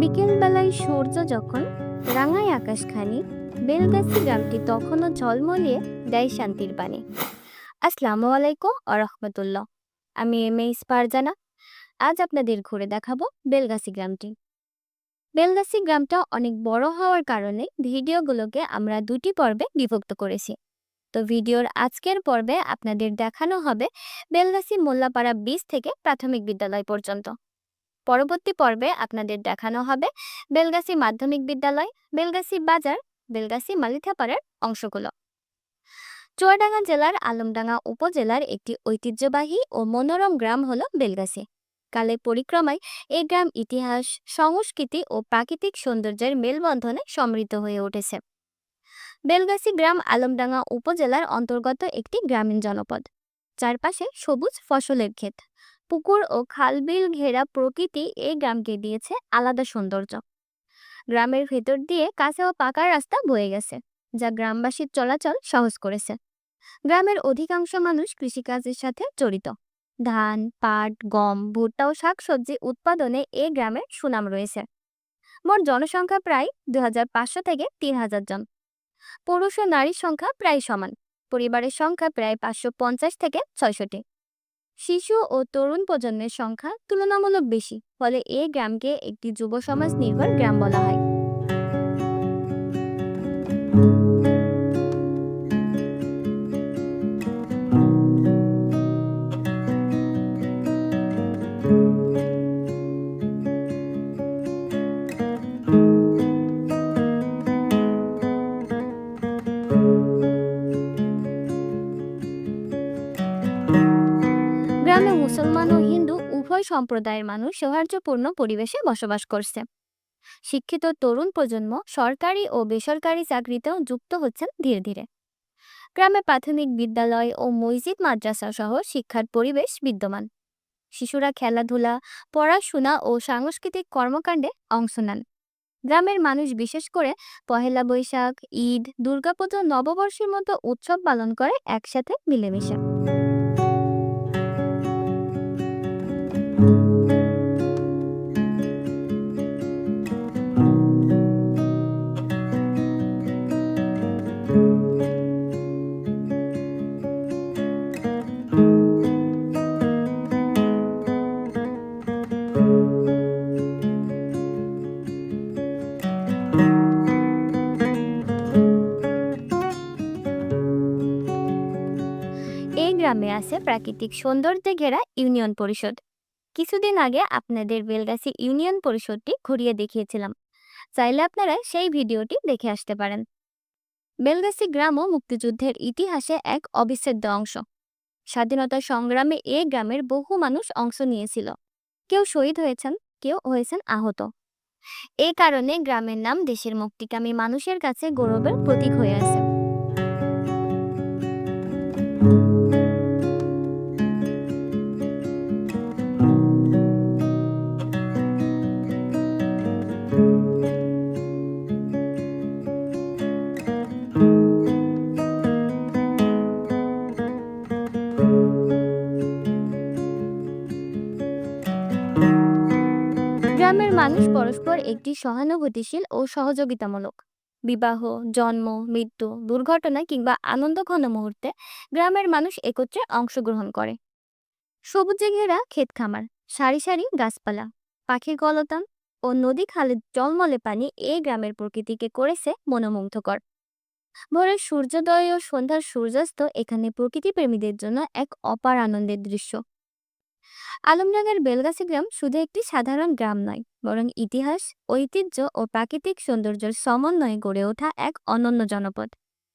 বিকেলবেলায় সূর্য যখন রাঙায় আকাশখানি, বেলগাছি গ্রামটি তখনও ঝলমলিয়ে দেয় শান্তির বাণী। আসসালামু আলাইকুম আরহামতুল্লাহ আমি এম এ স্পারজানা আজ আপনাদের ঘুরে দেখাবো বেলগাছি গ্রামটি। বেলগাছি গ্রামটা অনেক বড় হওয়ার কারণে ভিডিওগুলোকে আমরা দুটি পর্বে বিভক্ত করেছি। তো ভিডিওর আজকের পর্বে আপনাদের দেখানো হবে বেলগাছি মোল্লাপাড়া বীজ থেকে প্রাথমিক বিদ্যালয় পর্যন্ত। পরবর্তী পর্বে আপনাদের দেখানো হবে বেলগাছি মাধ্যমিক বিদ্যালয় বেলগাছি বাজার বেলগাছি মালিথাপাড়ার অংশগুলো। চুয়াডাঙ্গা জেলার আলমডাঙ্গা উপজেলার একটি ঐতিহ্যবাহী ও মনোরম গ্রাম হল বেলগাছি কালে পরিক্রমায় এই গ্রাম ইতিহাস, সংস্কৃতি ও প্রাকৃতিক সৌন্দর্যের মেলবন্ধনে সমৃদ্ধ হয়ে উঠেছে। বেলগাছি গ্রাম আলমডাঙ্গা উপজেলার অন্তর্গত একটি গ্রামীণ জনপদ। চারপাশে সবুজ ফসলের ক্ষেত। পুকুর ও খালবিল ঘেরা প্রকৃতি এই গ্রামকে দিয়েছে আলাদা সৌন্দর্য। গ্রামের ভেতর দিয়ে কাঁচা ও পাকা রাস্তা বয়ে গেছে, যা গ্রামবাসীর চলাচল সহজ করেছে। গ্রামের অধিকাংশ মানুষ কৃষিকাজের সাথে জড়িত। ধান, পাট, গম, ভুট্টা ও শাকসবজি উৎপাদনে এই গ্রামের সুনাম রয়েছে। মোট জনসংখ্যা প্রায় দুই হাজার পাঁচশো থেকে তিন হাজার জন। পুরুষ ও নারীর সংখ্যা প্রায় সমান। পরিবারের সংখ্যা প্রায় পাঁচশো পঞ্চাশ থেকে ছয়শটি শিশু ও তরুণ প্রজন্মের সংখ্যা তুলনামূলক বেশি, ফলে এই গ্রামকে একটি যুব সমাজ নির্ভর গ্রাম বলা হয়। সম্প্রদায়ের মানুষ সৌহার্দ্যপূর্ণ পরিবেশে বসবাস করছে। শিক্ষিত তরুণ প্রজন্ম সরকারি ও বেসরকারি চাকরিতেও যুক্ত হচ্ছেন ধীরে ধীরে। গ্রামে প্রাথমিক বিদ্যালয় ও মসজিদ মাদ্রাসা সহ শিক্ষার পরিবেশ বিদ্যমান। শিশুরা খেলাধুলা, পড়াশোনা ও সাংস্কৃতিক কর্মকাণ্ডে অংশ নেন। গ্রামের মানুষ বিশেষ করে পহেলা বৈশাখ, ঈদ, দুর্গাপুজো, নববর্ষের মতো উৎসব পালন করে একসাথে মিলেমিশে। গ্রামে আছে প্রাকৃতিক সৌন্দর্যে ঘেরা ইউনিয়ন পরিষদ। কিছুদিন আগে আপনাদের বেলগাছি ইউনিয়ন পরিষদটি ঘুরিয়ে দেখিয়েছিলাম। চাইলে আপনারা সেই ভিডিওটি দেখে আসতে পারেন। বেলগাছি গ্রামও মুক্তিযুদ্ধের ইতিহাসে এক অবিচ্ছেদ্য অংশ। স্বাধীনতা সংগ্রামে এই গ্রামের বহু মানুষ অংশ নিয়েছিল। কেউ শহীদ হয়েছেন, কেউ হয়েছেন আহত। এই কারণে গ্রামের নাম দেশের মুক্তিকামী মানুষের কাছে গৌরবের প্রতীক হয়ে আছে। মানুষ পরস্পর একটি সহানুভূতিশীল ও সহযোগিতামূলক। বিবাহ, জন্ম, মৃত্যু, দুর্ঘটনা কিংবা আনন্দঘন মুহূর্তে গ্রামের মানুষ একত্রে অংশগ্রহণ করে। সবুজে ঘেরা ক্ষেত খামার, সারি সারি গাছপালা, পাখির কলতান ও নদী খালের জলমলে পানি এই গ্রামের প্রকৃতিকে করেছে মনোমুগ্ধকর। ভোরের সূর্যোদয় ও সন্ধ্যার সূর্যাস্ত এখানে প্রকৃতি প্রেমীদের জন্য এক অপার আনন্দের দৃশ্য। আলমডাঙ্গার বেলগাছি গ্রাম শুধু একটি সাধারণ গ্রাম নয় বরং ইতিহাস, ঐতিহ্য ও প্রাকৃতিক সৌন্দর্যের সমন্বয়ে গড়ে ওঠা এক অনন্য জনপদ।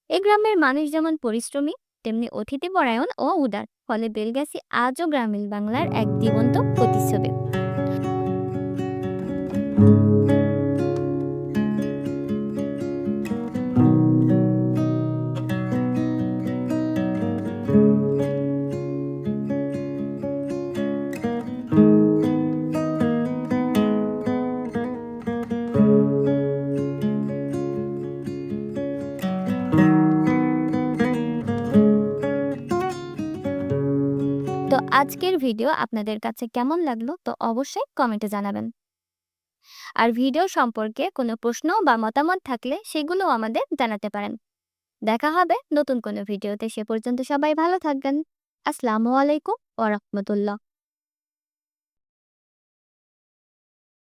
এ গ্রামের মানুষ যেমন পরিশ্রমী, তেমনি অতিথিপরায়ণ ও উদার, ফলে বেলগাছি আজও গ্রামীণ বাংলার এক জীবন্ত প্রতিচ্ছবি। আজকের ভিডিও আপনাদের কাছে কেমন লাগল তো অবশ্যই কমেন্টে জানাবেন। আর ভিডিও সম্পর্কে কোনো প্রশ্ন বা মতামত থাকলে সেগুলো আমাদের জানাতে পারেন। দেখা হবে নতুন কোনো ভিডিওতে, সে পর্যন্ত সবাই ভালো থাকবেন। আসসালামু আলাইকুম ওরহমতুল্লাহ রাহমাতুল্লাহ।